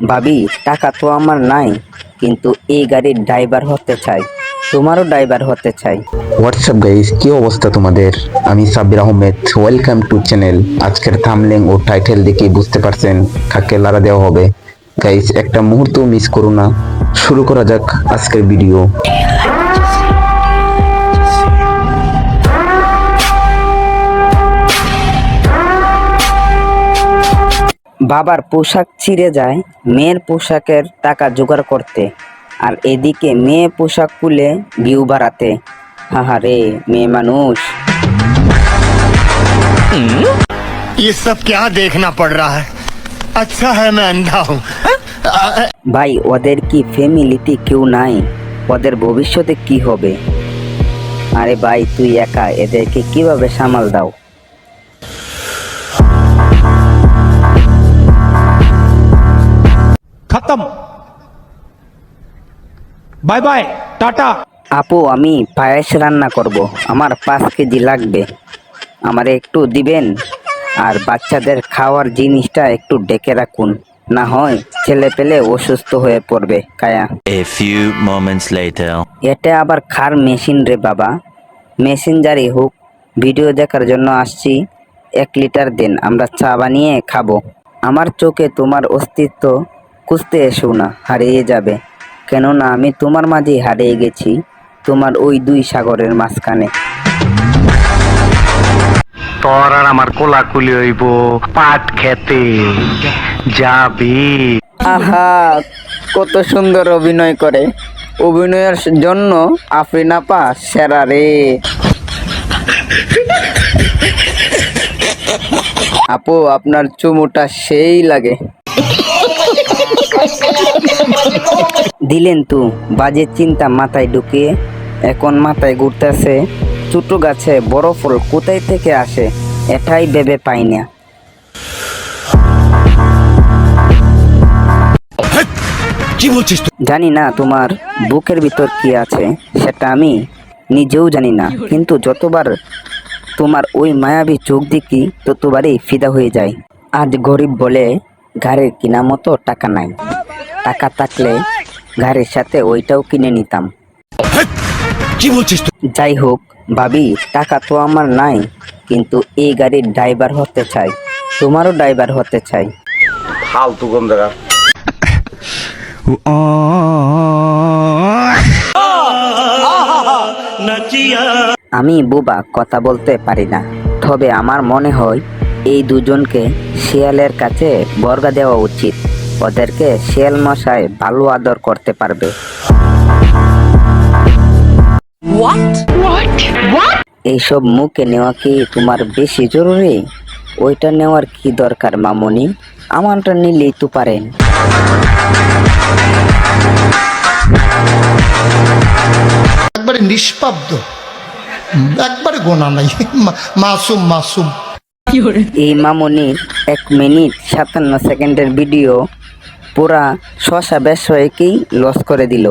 ভাবি, টাকা তো আমার নাই, কিন্তু এই গাড়ির ড্রাইভার হতে চাই। তোমারও ড্রাইভার হতে চাই। হোয়াটসঅ্যাপ গাইস কি অবস্থা তোমাদের? আমি Sabbir Ahmed. Welcome to channel আজকের থামলেং ও টাইটেল দেখে বুঝতে পারছেন কাকে লারা দেওয়া হবে। গাইস একটা মুহূর্ত মিস করো না। শুরু করা যাক আজকের ভিডিও বাবার পোশাক ছিঁড়ে যায় মেয়ের পোশাকের টাকা জোগাড় করতে আর এদিকে মেয়ে পোশাক খুলে ভিউ বাড়াতে হাহা রে মেয়ে মানুষ ये सब क्या देखना पड़ रहा है अच्छा है मैं अंधा हूँ ভাই ওদের কি ফ্যামিলিতে কেউ নাই ওদের ভবিষ্যতে কি হবে আরে ভাই তুই একা এদেরকে কিভাবে সামাল দাও বাই বাই টাটা আপু আমি পায়েস রান্না করব। আমার পাঁচ কেজি লাগবে। আমার একটু দিবেন? আর বাচ্চাদের খাওয়ার জিনিসটা একটু ডেকে রাখুন। না হয় ছেলে পেলে অসুস্থ হয়ে পড়বে কায়া। এ ফিউ মোমেন্টস লেটার এটা আবার খার মেশিন রে বাবা। মেশিন জারি হোক। ভিডিও দেখার জন্য আসছি। এক লিটার দিন আমরা চা বানিয়ে খাব। আমার চোখে তোমার অস্তিত্ব কুস্তে এসো না হারিয়ে যাবে। কেননা আমি তোমার মাঝে হারিয়ে গেছি তোমার ওই দুই সাগরের মাঝখানে। তোর আর আমার কোলাকুলি হইব পাট খেতে। যাবি। আহা কত সুন্দর অভিনয় করে। অভিনয়ের জন্য আফরিন আপা সেরা রে। আপু আপনার চুমুটা সেই লাগে। দিলেন তু। বাজে চিন্তা মাথায় ঢুকিয়ে এখন মাথায় ঘুরতেছে ছোট গাছে বড় ফল কোথায় থেকে আসে? এটাই ভেবে পাই না। জানি না তোমার বুকের ভিতর কি আছে সেটা আমি নিজেও জানি না। কিন্তু যতবার তোমার ওই মায়াবী চোখ দেখি ততবারই ফিদা হয়ে যায়। আজ গরিব বলে ঘরের কিনা মতো টাকা নাই। টাকা থাকলে ঘরের সাথে ওইটাও কিনে নিতাম। কি বলছিস যাই হোক ভাবি টাকা তো আমার নাই কিন্তু এই গাড়ির ড্রাইভার হতে চাই। তোমারও ড্রাইভার হতে চাই। আমি বুবা কথা বলতে পারি না তবে আমার মনে হয় এই দুজনকে শিয়ালের কাছে বর্গা দেওয়া উচিত। ওদেরকে শিয়াল মশাই ভালো আদর করতে পারবে। এইসব মুখে নেওয়া কি তোমার বেশি জরুরি? ওইটা নেওয়ার কি দরকার মামনি? আমারটা নিলেই তো পারেন। একবারে নিষ্পাব্দ। একবারে গোনা নাই। মাসুম মাসুম। এই মামনির এক মিনিট সাতান্ন সেকেন্ডের ভিডিও পুরা শশা ব্যবসায়ীকেই লস করে দিল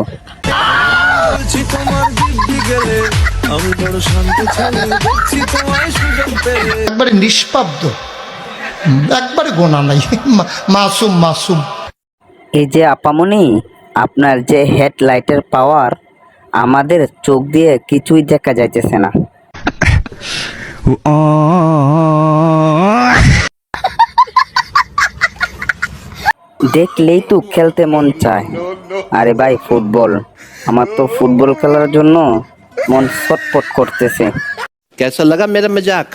একবারে নিষ্পাব্দ একবারে গোনা নাই মাসুম মাসুম এই যে আপামনি আপনার যে হেডলাইটের পাওয়ার আমাদের চোখ দিয়ে কিছুই দেখা যাইতেছে না দেখলেই তো খেলতে মন চায়। আরে ভাই ফুটবল। আমার তো ফুটবল খেলার জন্য মন ছটফট করতেছে। কেসা লাগা মেরা মজাক?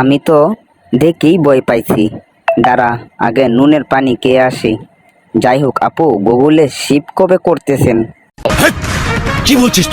আমি তো দেখেই বই পাইছি। দাঁড়া আগে নুনের পানি কে আসে। যাই হোক আপু গুগলে শিপ কবে করতেছেন? কি বলছিস